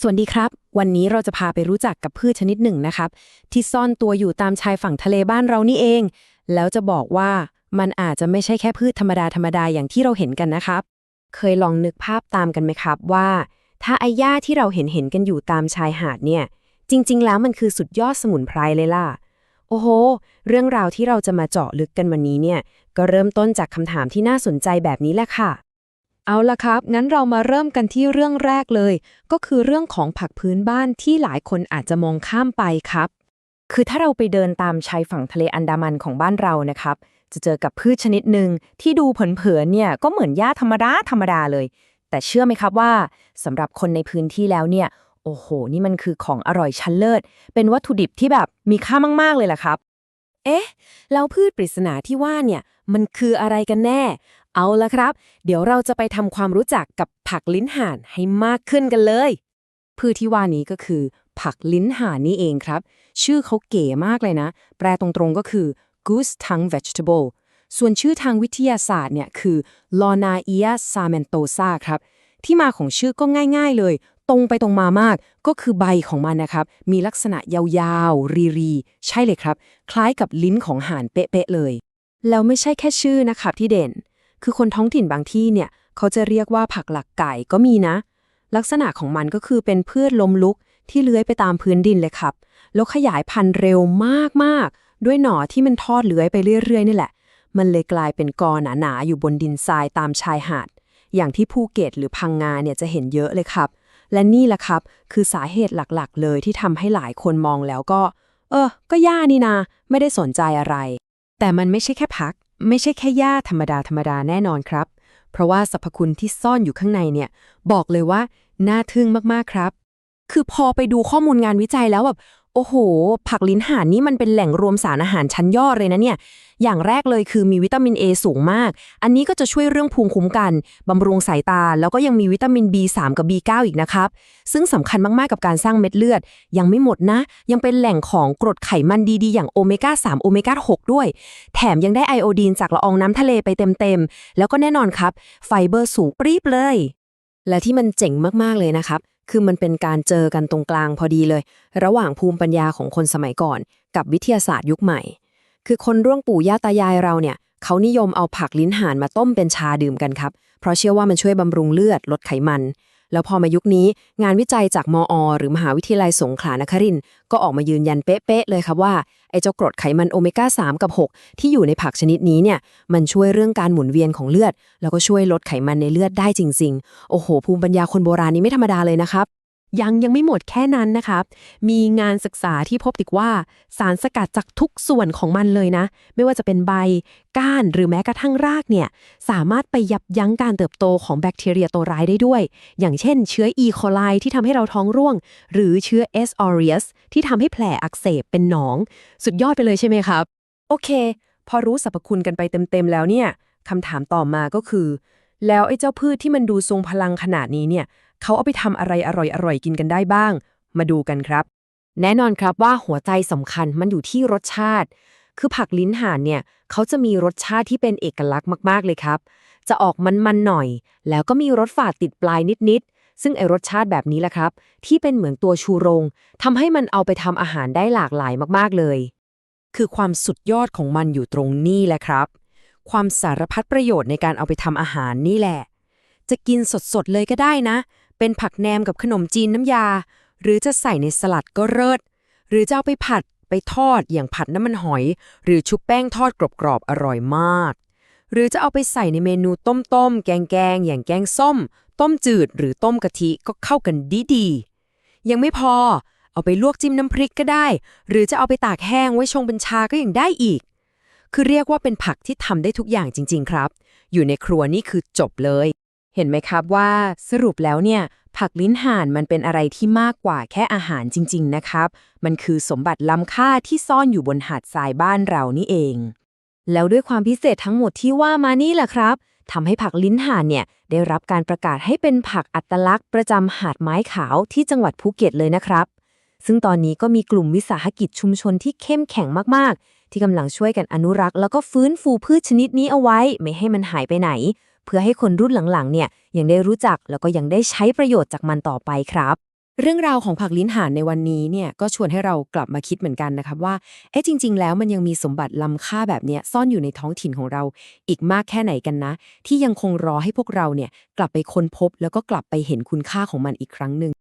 สวัสดีครับ วันนี้เราจะพาไปรู้จักกับพืชชนิดหนึ่งนะครับ ที่ซ่อนตัวอยู่ตามชายฝั่งทะเลบ้านเรานี่เอง แล้วจะบอกว่ามันอาจจะไม่ใช่แค่พืชธรรมดาธรรมดาอย่างที่เราเห็นกันนะครับ เคยลองนึกภาพตามกันไหมครับว่า ถ้าไอ้หญ้าที่เราเห็นเห็นกันอยู่ตามชายหาดเนี่ย จริง ๆ แล้วมันคือสุดยอดสมุนไพรเลยล่ะ โอ้โห เรื่องราวที่เราจะมาเจาะลึกกันวันนี้เนี่ย ก็เริ่มต้นจากคำถามที่น่าสนใจแบบนี้แหละค่ะ เอาละครับ งั้นเรามาเริ่มกันที่เรื่องแรกเลย ก็คือเรื่องของผักพื้นบ้านที่หลายคนอาจจะมองข้ามไปครับ คือถ้าเราไปเดินตามชายฝั่งทะเลอันดามันของบ้านเรานะครับ จะเจอกับพืชชนิดหนึ่งที่ดูเผินๆเนี่ยก็เหมือนหญ้าธรรมดาธรรมดาเลย แต่เชื่อไหมครับว่าสำหรับคนในพื้นที่แล้วเนี่ย โอ้โห นี่มันคือของอร่อยชั้นเลิศ เป็นวัตถุดิบที่แบบมีค่ามากๆเลยล่ะครับ เอ๊ะ แล้วพืชปริศนาที่ว่าเนี่ย มันคืออะไรกันแน่ เอาละครับ เดี๋ยวเราจะไปทำความรู้จักกับผักลิ้นห่านให้มากขึ้นกันเลย พืชที่ว่านี้ก็คือ ผักลิ้นห่านนี่เองครับ ชื่อเขาเก๋มากเลยนะ แปลตรงๆก็คือ goose tongue vegetable ส่วนชื่อทางวิทยาศาสตร์เนี่ยคือ Lonaia samentosa ครับ ที่มาของชื่อก็ง่ายๆเลย ตรงไปตรงมามาก ก็คือใบของมันนะครับ มีลักษณะยาวๆ รีๆ ใช่เลยครับ คล้ายกับลิ้นของห่านเป๊ะๆเลย แล้วไม่ใช่แค่ชื่อนะครับที่เด่น คือคนท้องถิ่นบางที่เนี่ย เขาจะเรียกว่าผักหลักไก่ก็มีนะ ลักษณะของมันก็คือเป็นพืชลมลุกที่เลื้อยไปตามพื้นดินเลยครับ แล้วขยายพันธุ์เร็วมากๆ ด้วยหน่อที่มันทอดเลื้อยไปเรื่อยๆนี่แหละ มันเลยกลายเป็นกอหนาๆอยู่บนดินทรายตามชายหาด อย่างที่ภูเก็ตหรือพังงาเนี่ยจะเห็นเยอะเลยครับ และนี่แหละครับ คือสาเหตุหลักๆ เลยที่ทำให้หลายคนมองแล้วก็ เออ ก็หญ้านี่นา ไม่ได้สนใจอะไร แต่มันไม่ใช่แค่พัก ไม่ใช่แค่หญ้าธรรมดาธรรมดาแน่นอนครับ เพราะว่าสรรพคุณที่ซ่อนอยู่ข้างในเนี่ย บอกเลยว่าน่าทึ่งมากๆครับ คือพอไปดูข้อมูลงานวิจัยแล้วแบบ โอ้โห ผักลิ้นห่านนี่มันเป็นแหล่งรวมสารอาหารชั้นยอดเลยนะเนี่ย อย่างแรกเลยคือมีวิตามิน A สูงมาก อันนี้ก็จะช่วยเรื่องภูมิคุ้มกัน บำรุงสายตา แล้วก็ยังมีวิตามิน B3 กับ B9 อีกนะครับ ซึ่งสำคัญมาก ๆ กับการสร้างเม็ดเลือด ยังไม่หมดนะ ยังเป็นแหล่งของกรดไขมันดี ๆ อย่างโอเมก้า 3 โอเมก้า 6 ด้วย แถมยังได้ไอโอดีนจากละอองน้ำทะเลไปเต็ม ๆ แล้วก็แน่นอนครับ ไฟเบอร์สูงปรี๊บเลย และที่มันเจ๋งมาก ๆ เลยนะครับ คือมันเป็นการเจอกันตรงกลางพอดีเลย ระหว่างภูมิปัญญาของคนสมัยก่อน กับวิทยาศาสตร์ยุคใหม่ คือคนร่วงปู่ย่าตายายเราเนี่ยเขานิยมเอาผักลิ้นห่านมาต้มเป็นชาดื่มกันครับ เพราะเชื่อว่ามันช่วยบำรุงเลือดลดไขมัน แล้วพอมายุคนี้งานวิจัยจากมอ หรือมหาวิทยาลัยสงขลานครินทร์ก็ออกมายืนยันเป๊ะๆเลยครับว่าไอ้เจ้ากรดไขมันโอเมก้า 3 กับ 6 ที่อยู่ในผักชนิดนี้เนี่ยมันช่วยเรื่องการหมุนเวียนของเลือด แล้วก็ช่วยลดไขมันในเลือดได้จริง ๆ โอ้โห ภูมิปัญญาคนโบราณนี้ไม่ธรรมดาเลยนะครับ ยังยังไม่หมดแค่นั้นนะครับมีงานศึกษาที่พบอีกว่าสารสกัดจากทุกส่วนของมันเลยนะ ไม่ว่าจะเป็นใบ ก้านหรือแม้กระทั่งรากเนี่ย สามารถไปยับยั้งการเติบโตของแบคทีเรียตัวร้ายได้ด้วย อย่างเช่น เชื้อ E. coli ที่ทำให้เราท้องร่วง หรือเชื้อ S. aureus ที่ทำให้แผลอักเสบเป็นหนอง สุดยอดไปเลยใช่ไหมครับ โอเค พอรู้สรรพคุณกันไปเต็มๆแล้วเนี่ยคำถามต่อมาก็คือ แล้วไอ้เจ้าพืชที่มันดูทรงพลังขนาดนี้เนี่ย เขาเอาไปทำอะไรอร่อยๆกินกันได้บ้าง มาดูกันครับ แน่นอนครับว่าหัวใจสำคัญมันอยู่ที่รสชาติ คือผักลิ้นห่านเนี่ย เขาจะมีรสชาติที่เป็นเอกลักษณ์มากๆเลยครับ จะออกมันๆหน่อย แล้วก็มีรสฝาดติดปลายนิดๆ ซึ่งไอรสชาติแบบนี้แหละครับ ที่เป็นเหมือนตัวชูโรงทำให้มันเอาไปทำอาหารได้หลากหลายมากๆเลย คือความสุดยอดของมันอยู่ตรงนี้แหละครับ ความสารพัดประโยชน์ในการเอาไปทำอาหารนี่แหละ จะกินสดๆเลยก็ได้นะ เป็นผักแหนมกับขนมจีนน้ำยา หรือจะใส่ในสลัดก็เลิศหรือจะเอาไปผัดไปทอดอย่างผัดน้ำมันหอย หรือชุบแป้งทอดกรอบๆอร่อยมาก หรือจะเอาไปใส่ในเมนูต้มๆแกงๆอย่างแกงส้ม ต้มจืดหรือต้มกะทิก็เข้ากันดีๆยังไม่พอเอาไปลวกจิ้มน้ำพริกก็ได้ หรือจะเอาไปตากแห้งไว้ชงเป็นชาก็ยังได้อีก คือเรียกว่าเป็นผักที่ทำได้ทุกอย่างจริง ๆ ครับ อยู่ในครัวนี่คือจบเลย เห็นไหมครับว่าสรุปแล้วเนี่ยผักลิ้นห่านมันเป็นอะไรที่มากกว่าแค่อาหารจริง ๆ นะครับ มันคือสมบัติล้ำค่าที่ซ่อนอยู่บนหาดทรายบ้านเรานี่เอง แล้วด้วยความพิเศษทั้งหมดที่ว่ามานี่แหละครับทำให้ผักลิ้นห่านเนี่ยได้รับการประกาศให้เป็นผักอัตลักษณ์ประจำหาดไม้ขาวที่จังหวัดภูเก็ตเลยนะครับ ซึ่งตอนนี้ก็มีกลุ่มวิสาหกิจชุมชนที่เข้มแข็งมากๆ ที่กำลังช่วยกันอนุรักษ์ แล้วก็ฟื้นฟูพืชชนิดนี้เอาไว้ ไม่ให้มันหายไปไหน เพื่อให้คนรุ่นหลังๆเนี่ยยังได้รู้จักแล้วก็ยังได้ใช้ประโยชน์จากมันต่อไปครับ เรื่องราวของผักลิ้นห่านในวันนี้เนี่ยก็ชวนให้เรากลับมาคิดเหมือนกันนะครับว่าเอ๊ะจริง ๆ แล้วมันยังมีสมบัติล้ำค่าแบบเนี้ยซ่อนอยู่ในท้องถิ่นของเรา อีกมากแค่ไหนกันนะ ที่ยังคงรอให้พวกเราเนี่ยกลับไปค้นพบแล้วก็กลับไปเห็นคุณค่าของมันอีกครั้งหนึ่ง